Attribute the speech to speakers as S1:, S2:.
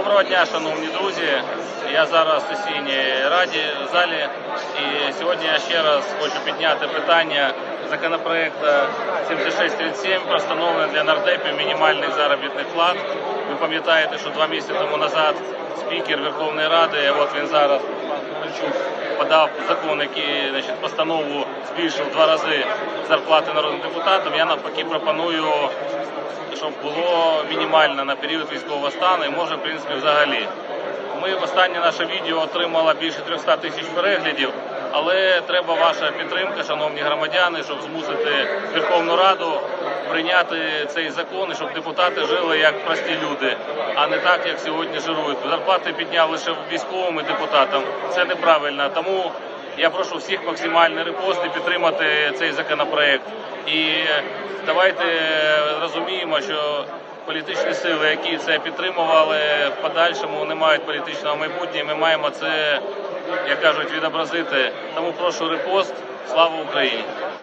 S1: Доброго дня, шановні друзі. Я зараз в сесійній раді в залі. І сьогодні я ще раз хочу підняти питання законопроекту 7637 про встановлення для нардепів мінімальних заробітних плат. Ви пам'ятаєте, що два місяці тому назад спікер Верховної Ради, от він зараз, пан Подав закон, який значить, постанову збільшив два рази зарплати народним депутатам. Я навпаки пропоную щоб було мінімально на період військового стану і може, в принципі, взагалі. Ми останнє наше відео отримало більше 300 тисяч переглядів, але треба ваша підтримка, шановні громадяни, щоб змусити Верховну Раду прийняти цей закон щоб депутати жили як прості люди, а не так, як сьогодні жирують. Зарплати підняв лише військовим і депутатам. Це неправильно. Тому я прошу всіх максимальний репост і підтримати цей законопроект. І давайте розуміємо, що політичні сили, які це підтримували, в подальшому не мають політичного майбутнього. Ми маємо це, як кажуть, відобразити. Тому прошу репост. Слава Україні!